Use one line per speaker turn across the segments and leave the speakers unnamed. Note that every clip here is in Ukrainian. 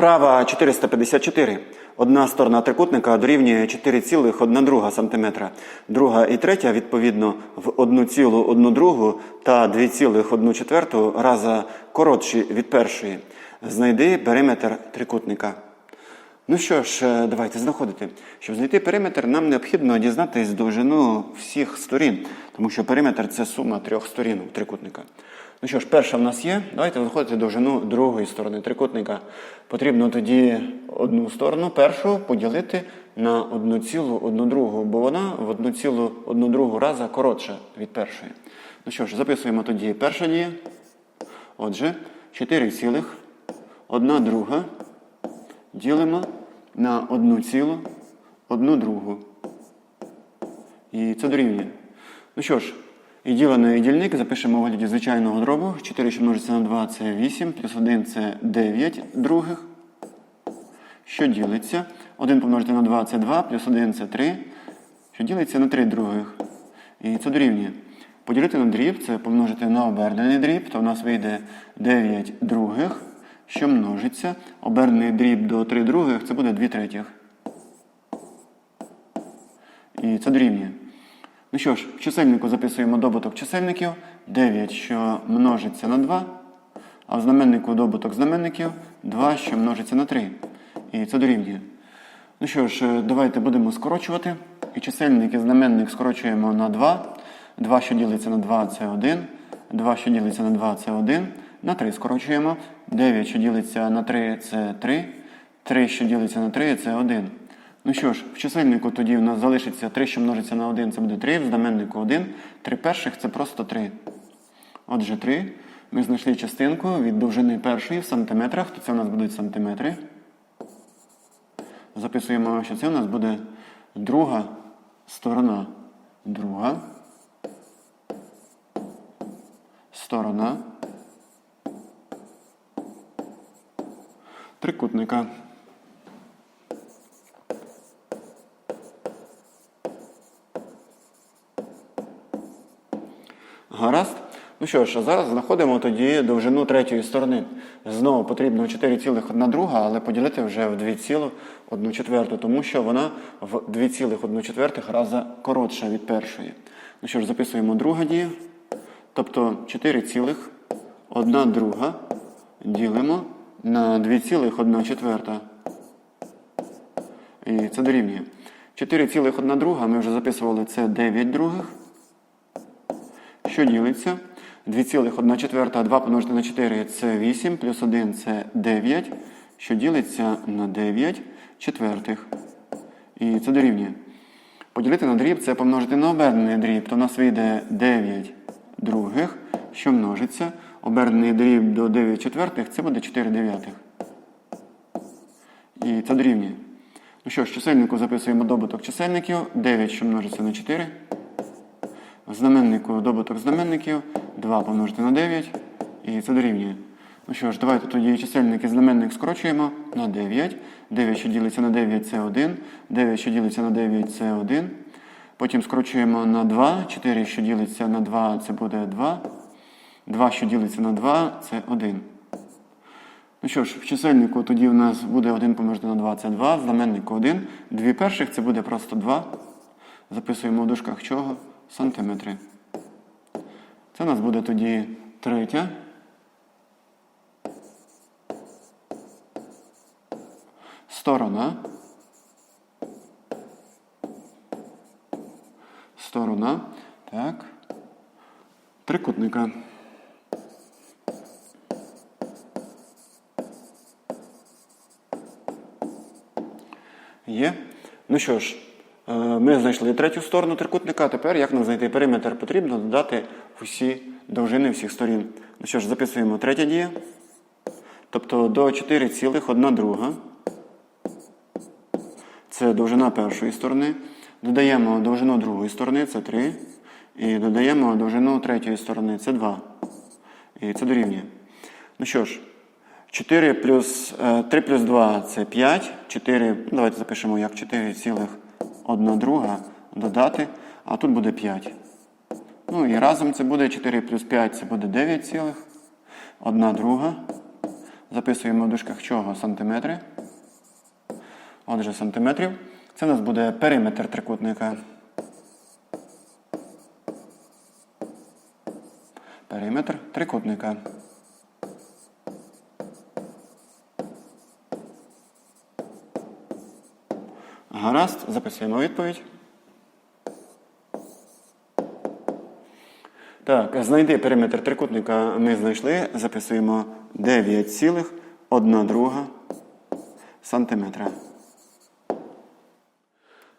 Вправа 454. Одна сторона трикутника дорівнює 4,1 друга сантиметра. Друга і третя, відповідно, в 1,1 та 2,1 четверту раза коротші від першої. Знайди периметр трикутника. Ну що ж, е, давайте знаходити. Щоб знайти периметр, нам необхідно дізнатись довжину всіх сторін, тому що периметр це сума трьох сторін трикутника. Ну що ж, перша в нас є. Давайте знаходити довжину другої сторони трикутника. Потрібно тоді одну сторону першу поділити на одну цілу одну другу, бо вона в одну цілу одну другу раза коротша від першої. Ну що ж, записуємо тоді перша дія. Отже, 4 цілих, одна друга ділимо на одну цілу, одну другу. І це дорівнює. Ну що ж, і ділений і дільник запишемо у вигляді звичайного дробу. 4, що множиться на 2 це 8, плюс 1 це 9 других. Що ділиться? 1 помножити на 2 це 2, плюс 1 це 3. Що ділиться на 3 других. І це дорівнює. Поділити на дріб це помножити на обернений дріб, то в нас вийде 9 других, що множиться. Обернений дріб до 3 других це буде 2 третіх. І це дорівнює. Ну що ж, в чисельнику записуємо добуток чисельників 9, що множиться на 2, а в знаменнику добуток знаменників 2, що множиться на 3. І це дорівнює. Ну що ж, е, давайте будемо скорочувати. І чисельник і знаменник скорочуємо на 2. 2, що ділиться на 2, це 1. 2, що ділиться на 2, це 1. На 3 скорочуємо. 9, що ділиться на 3, це 3. 3, що ділиться на 3, це 1. Ну що ж, в чисельнику тоді в нас залишиться 3, що множиться на 1, це буде 3, в знаменнику 1. 3 перших це просто 3. Отже, 3. Ми знайшли частинку від довжини першої в сантиметрах, то це у нас будуть сантиметри. Записуємо, що це у нас буде друга сторона. Друга сторона трикутника. Гаразд. Ну що ж, зараз знаходимо тоді довжину третьої сторони. Знову потрібно 4,1 друга, але поділити вже в 2,1 тому що вона в 2,1 четвертих раза коротша від першої. Ну що ж, записуємо друга дія. Тобто 4,1 друга ділимо на 2,1. І це дорівнює. 4,1 друга ми вже записували це 9 других. Що ділиться? 2,1 четверта, 2 помножити на 4 це 8, плюс 1 це 9, що ділиться на 9 четвертих. І це дорівнює. Поділити на дріб це помножити на обернений дріб, то в нас вийде 9 других, що множиться. Обернений дріб до 9 четвертих це буде 4 дев'ятих. І це дорівнює. Ну що ж, чисельнику записуємо добуток чисельників. 9, що множиться на 4. В знаменнику добуток знаменників 2 помножити на 9. І це дорівнює. Ну що ж, давайте тоді чисельник і знаменник скорочуємо на 9. 9, що ділиться на 9, це 1. 9, що ділиться на 9, це 1. Потім скорочуємо на 2. 4, що ділиться на 2, це буде 2. 2, що ділиться на 2, це 1. Ну що ж, в чисельнику тоді у нас буде 1 помножити на 2, це 2, в знаменнику 1. Дві перших це буде просто 2. Записуємо в дужках чого? Сантиметри. Це у нас буде тоді третя. Сторона. Сторона. Так. Трикутника. Є. Ну що ж, ми знайшли третю сторону трикутника. Тепер, як нам знайти периметр, потрібно додати всі довжини всіх сторін. Ну що ж, записуємо третя дія. Тобто до 4,1 друга. Це довжина першої сторони. Додаємо довжину другої сторони, це 3. І додаємо довжину третьої сторони, це 2. І це дорівнює. Ну що ж, 4 плюс, е, 3 плюс 2 це 5. 4, ну, давайте запишемо як 4,1 друга додати, а тут буде 5. Ну і разом це буде 4 плюс 5 це буде 9 цілих. 1 друга Записуємо в дужках чого? Сантиметри. Отже, сантиметрів. Це у нас буде периметр трикутника. Периметр трикутника. Гаразд, записуємо відповідь. Так, знайди периметр трикутника ми знайшли. Записуємо 9,1 сантиметра.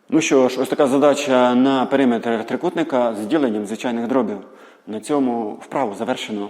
Ну що ж, ось така задача на периметр трикутника з діленням звичайних дробів. На цьому вправу завершено.